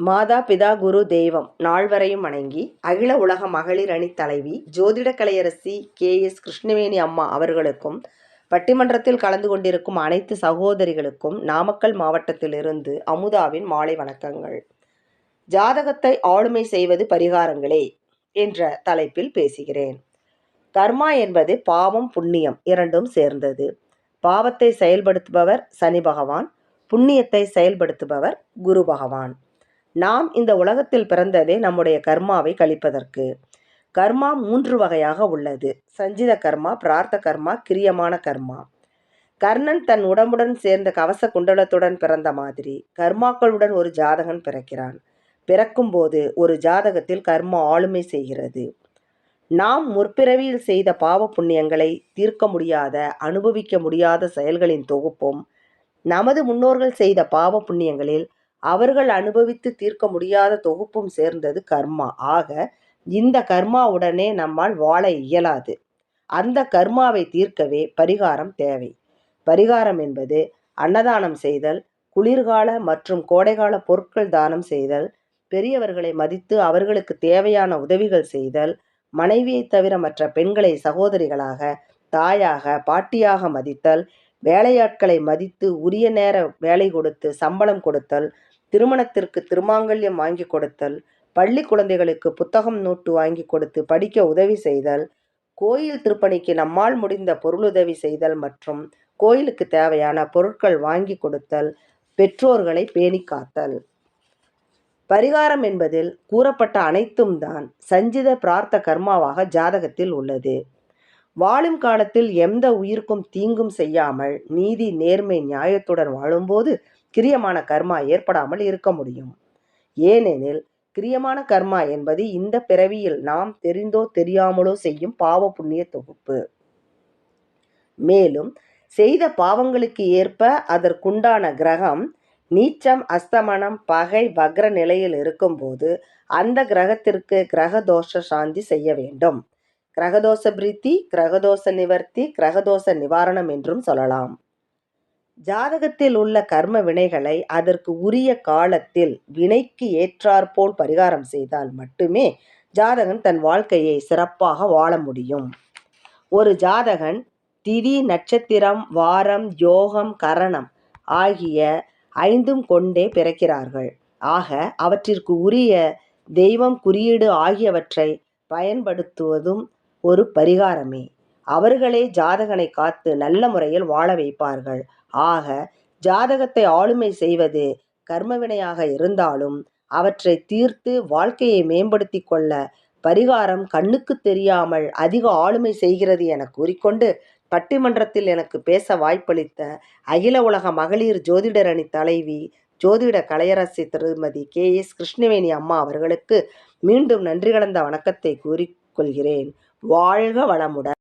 மாதா பிதா குரு தெய்வம் நால்வரையும் வணங்கி அகில உலக மகளிர் அணி தலைவி ஜோதிட கலையரசி கே. எஸ். கிருஷ்ணவேணி அம்மா அவர்களுக்கும் பட்டிமன்றத்தில் கலந்து கொண்டிருக்கும் அனைத்து சகோதரிகளுக்கும் நாமக்கல் மாவட்டத்திலிருந்து அமுதாவின் மாலை வணக்கங்கள். ஜாதகத்தை ஆளுமை செய்வது பரிகாரங்களே என்ற தலைப்பில் பேசுகிறேன். கர்மா என்பது பாவம் புண்ணியம் இரண்டும் சேர்ந்தது. பாவத்தை செயல்படுத்துபவர் சனி பகவான் புண்ணியத்தை செயல்படுத்துபவர் குரு பகவான். நாம் இந்த உலகத்தில் பிறந்ததே நம்முடைய கர்மாவை கழிப்பதற்கு. கர்மா மூன்று வகையாக உள்ளது. சஞ்சித கர்மா பிரார்த்த கர்மா கிரியமான கர்மா. கர்ணன் தன் உடம்புடன் சேர்ந்த கவச குண்டலத்துடன் பிறந்த மாதிரி. கர்மாக்களுடன் ஒரு ஜாதகன் பிறக்கிறான். பிறக்கும்போது ஒரு ஜாதகத்தில் கர்மா ஆளுமை செய்கிறது. நாம் முற்பிறவியில் செய்த பாவ புண்ணியங்களை தீர்க்க முடியாத அனுபவிக்க முடியாத செயல்களின் தொகுப்பும் நமது முன்னோர்கள் செய்த பாவ புண்ணியங்களில் அவர்கள் அனுபவித்து தீர்க்க முடியாத தொகுப்பும் சேர்ந்தது கர்மா. ஆக இந்த கர்மாவுடனே நம்மால் வாழ இயலாது. அந்த கர்மாவை தீர்க்கவே பரிகாரம் தேவை. பரிகாரம் என்பது அன்னதானம் செய்தல் குளிர்கால மற்றும் கோடைகால பொருட்கள் தானம் செய்தல் பெரியவர்களை மதித்து அவர்களுக்கு தேவையான உதவிகள் செய்தல் மனைவியை தவிர மற்ற பெண்களை சகோதரிகளாக தாயாக பாட்டியாக மதித்தல் வேலையாட்களை மதித்து உரிய நேர வேலை கொடுத்து சம்பளம் கொடுத்தல் திருமணத்திற்கு திருமாங்கல்யம் வாங்கி கொடுத்தல் பள்ளி குழந்தைகளுக்கு புத்தகம் நோட்டு வாங்கி கொடுத்து படிக்க உதவி செய்தல் கோயில் திருப்பணிக்கு நம்மால் முடிந்த பொருளுதவி செய்தல் மற்றும் கோயிலுக்கு தேவையான பொருட்கள் வாங்கி கொடுத்தல் பெற்றோர்களை பேணி காத்தல். பரிகாரம் என்பதில் கூறப்பட்ட அனைத்தும் தான் சஞ்சித பிரார்த்த கர்மாவாக ஜாதகத்தில் உள்ளது. வாழும் காலத்தில் எந்த உயிருக்கும் தீங்கும் செய்யாமல் நீதி நேர்மை நியாயத்துடன் வாழும்போது கிரியமான கர்மா ஏற்படாமல் இருக்க முடியும். ஏனெனில் கிரியமான கர்மா என்பது இந்த பிறவியில் நாம் தெரிந்தோ தெரியாமலோ செய்யும் பாவ புண்ணிய தொகுப்பு. மேலும் செய்த பாவங்களுக்கு ஏற்ப அதற்குண்டான கிரகம் நீச்சம் அஸ்தமனம் பகை வக்ர நிலையில் இருக்கும்போது அந்த கிரகத்திற்கு கிரக தோஷ சாந்தி செய்ய வேண்டும். கிரகதோஷ பிரீத்தி கிரகதோஷ நிவர்த்தி கிரகதோஷ நிவாரணம் என்றும் சொல்லலாம். ஜாதகத்தில் உள்ள கர்ம வினைகளை அதற்கு உரிய காலத்தில் வினைக்கு ஏற்றாற்போல் பரிகாரம் செய்தால் மட்டுமே ஜாதகன் தன் வாழ்க்கையை சிறப்பாக வாழ முடியும். ஒரு ஜாதகன் திதி நட்சத்திரம் வாரம் யோகம் கரணம் ஆகிய ஐந்தும் கொண்டே பிறக்கிறார்கள். ஆக அவற்றிற்கு உரிய தெய்வம் குறியீடு ஆகியவற்றை பயன்படுத்துவதும் ஒரு பரிகாரமே. அவர்களே ஜாதகனை காத்து நல்ல முறையில் வாழ வைப்பார்கள். ஆக ஜாதகத்தை ஆளுமை செய்வது கர்மவினையாக இருந்தாலும் அவற்றை தீர்த்து வாழ்க்கையை மேம்படுத்தி கொள்ள பரிகாரம் கண்ணுக்கு தெரியாமல் அதிக ஆளுமை செய்கிறது என கூறிக்கொண்டு பட்டிமன்றத்தில் எனக்கு பேச வாய்ப்பளித்த அகில உலக மகளிர் ஜோதிடர் அணி தலைவி ஜோதிட கலையரசி திருமதி கே எஸ் கிருஷ்ணவேணி அம்மா அவர்களுக்கு மீண்டும் நன்றி கலந்த வணக்கத்தை கூறிக்கொள்கிறேன் வாழ்க வளமுடன்.